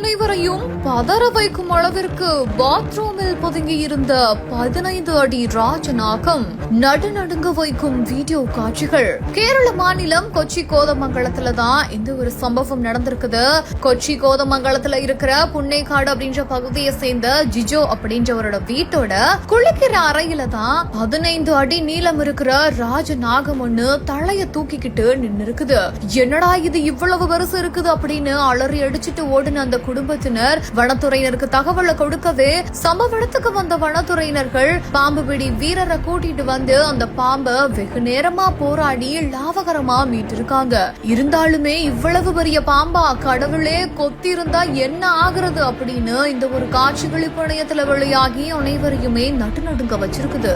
அனைவரையும் பதற வைக்கும் அளவிற்கு பாத்ரூமில் பதுங்கி இருந்த பதினைந்து அடி ராஜநாகம் நடுநடுங்க வைக்கும் வீடியோ காட்சிகள். கேரள மாநிலம் கொச்சி கோதமங்கலத்துல தான் இந்த ஒரு சம்பவம் நடந்திருக்குது. கொச்சி கோதமங்கலத்துல இருக்கிற புன்னைக்காடு அப்படின்ற பகுதியை சேர்ந்த ஜிஜோ அப்படின்றவரோட வீட்டோட குளிக்கிற அறையில தான் பதினைந்து அடி நீளம் இருக்கிற ராஜநாகம் ஒண்ணு தலைய தூக்கிக்கிட்டு நின்னு இருக்குது என்னடா இது இவ்வளவு பெருசு இருக்குது அப்படின்னு அலறி அடிச்சிட்டு ஓடின அந்த குடும்பத்தினர் வனத்துறையினருக்கு தகவலை கொடுக்கவே சம்பவ இடத்துக்கு வந்த வனத்துறையினர்கள் பாம்பு பிடி வீரரை கூட்டிட்டு வந்து அந்த பாம்பை வெகு நேரமா போராடி லாபகரமா மீட்டிருக்காங்க. இருந்தாலுமே இவ்வளவு பெரிய பாம்பா கடவுளே கொத்திருந்தா என்ன ஆகுறது அப்படின்னு இந்த ஒரு காட்சிகள் இப்ப இணையத்துல வெளியாகி அனைவரையுமே நட்டு நடுங்க வச்சிருக்குது.